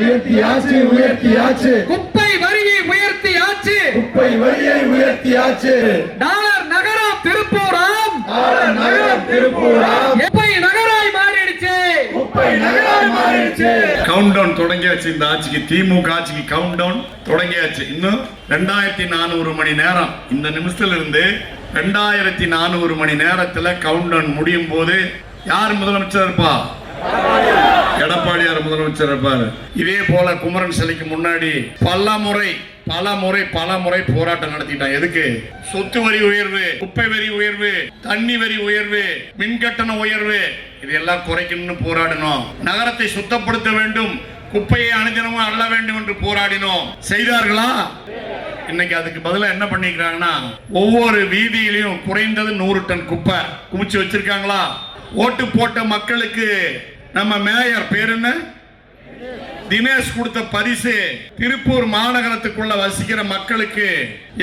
உயர்த்தியாச்சு உயர்த்தியாச்சு குப்பை வரியை உயர்த்தியாச்சு குப்பை வரியை உயர்த்தியாச்சு டாலர் நகரம் திருப்பூராம். நகரம் திருப்பூராம். குப்பை நகராய் மாறிடுச்சு. குப்பை நகராய் மாறிடுச்சு. கவுண்ட் டவுன் தொடங்கியாச்சு இந்த ஆட்சிக்கு. திமுக ஆட்சிக்கு கவுண்ட் டவுன் தொடங்கியாச்சு. இன்னும் ரெண்டாயிரத்தி நானூறு மணி நேரம். இந்த நிமிஷத்துல இருந்து ரெண்டாயிரத்தி நானூறு மணி நேரத்துல கவுண்ட் டவுன் முடியும் போது யார் முதலமைச்சர் இருப்பா? எடப்பாடியார் முதலமைச்சர் இருப்பார். இதே போல குமரன் சிலைக்கு முன்னாடி பல முறை பல முறை பல முறை போராட்டம் நடத்திட்டான். எதுக்கு? சொத்து வரி உயர்வு குப்பை வரி உயர்வு தண்ணி வரி உயர்வு மின் கட்டண உயர்வு இதெல்லாம் குறைக்கணும்னு போராடினோம். நகரத்தை சுத்தப்படுத்த வேண்டும் குப்பையை அனுதினமும் அள்ள வேண்டும் என்று போராடினோம். செய்தார்களா? இன்னைக்கு அதுக்கு பதிலாக என்ன பண்ணிக்கிறாங்கன்னா ஒவ்வொரு வீதியிலையும் குறைந்தது நூறு டன் குப்பை குமிச்சு வச்சிருக்காங்களா? ஓட்டு போட்ட மக்களுக்கு நம்ம மேயர் பேர் என்ன? தினேஷ் கொடுத்த பரிசு திருப்பூர் மாநகரத்துக்குள்ள வசிக்கிற மக்களுக்கு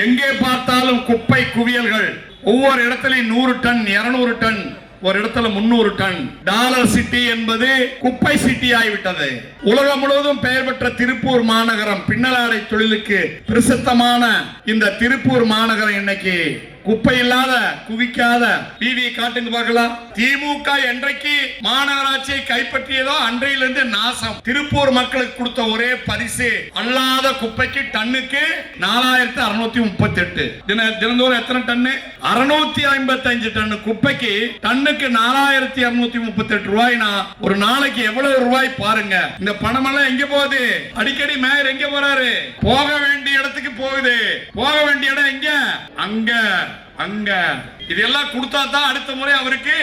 எங்கே பார்த்தாலும் குப்பை குவியல்கள். ஒவ்வொரு இடத்துலயும் நூறு டன் இருநூறு டன் ஒரு இடத்துல முன்னூறு டன். டாலர் சிட்டி என்பது குப்பை சிட்டி ஆகிவிட்டது. உலகம் முழுவதும் பெயர் பெற்ற திருப்பூர் மாநகரம் பின்னலாடை தொழிலுக்கு பிரசித்தமான இந்த திருப்பூர் மாநகரம் இன்னைக்கு குப்பை இல்லாத குவிக்காத வீதியை காட்டுங்க பார்க்கலாம். திமுக என்றைக்கு மாநகராட்சியை கைப்பற்றியதோ அன்றையிலிருந்து நாசம். திருப்பூர் மக்களுக்கு கொடுத்த ஒரே பரிசு அல்லாத குப்பைக்கு டன்னுக்கு நாலாயிரத்தி அறுநூத்தி முப்பத்தி எட்டு தின தினந்தோறும் எத்தனை டன்னு? அறுநூத்தி ஐம்பத்தி அஞ்சு டன்னு. குப்பைக்கு டன்னுக்கு நாலாயிரத்தி இருநூத்தி முப்பத்தி எட்டு ரூபாய்னா ஒரு நாளைக்கு எவ்வளவு ரூபாய் பாருங்க. இந்த பணமெல்லாம் எங்க போகுது? அடிக்கடி மேயர் எங்க போறாரு? போக வேண்டிய இடத்துல போகுது. போக வேண்டிய இடம் எங்க? அங்க அங்க. இதெல்லாம் கொடுத்தா தான் அடுத்த முறை அவருக்கு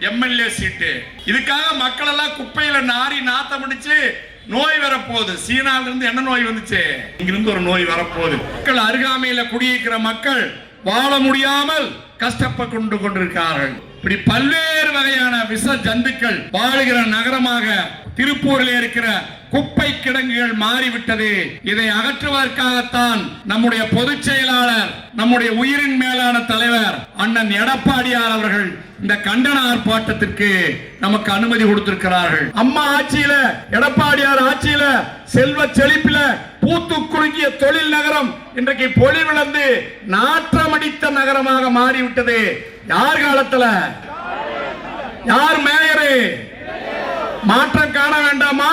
எம்எல்ஏ சீட்டு. இதுக்காக மக்கள் எல்லாம் குப்பையில நாரி நாத்தம் அடிச்சு நோய் வரப்போகுது. சீனால இருந்து என்ன நோய் வந்துச்சு? இங்கிருந்து ஒரு நோய் வரப்போகுது. மக்கள் அருகாமையில குடியிருக்கிற மக்கள் வாழ முடியாமல் கஷ்டப்பட்டு கொண்டிருக்கிறார்கள். இப்படி பல்வேறு வகையான விஷ ஜந்துக்கள் வாழுகிற நகரமாக திருப்பூரில் இருக்கிற குப்பை கிடங்குகள் மாறிவிட்டது. இதை அகற்றுவதற்காகத்தான் நம்முடைய பொதுச் செயலாளர் நம்முடைய உயிரின் மேலான தலைவர் அண்ணன் எடப்பாடியார் அவர்கள் இந்த கண்டன ஆர்ப்பாட்டத்திற்கு நமக்கு அனுமதி கொடுத்திருக்கிறார்கள். அம்மா ஆட்சியில எடப்பாடியார் ஆட்சியில செல்வ செழிப்பில பூத்து குலுங்கிய தொழில் நகரம் இன்றைக்கு பொலிவிழந்து நாற்றமடித்த நகரமாக மாறிவிட்டது. யார் காலத்துல? யார் மேயரு? மாற்றம் காண வேண்டாமா?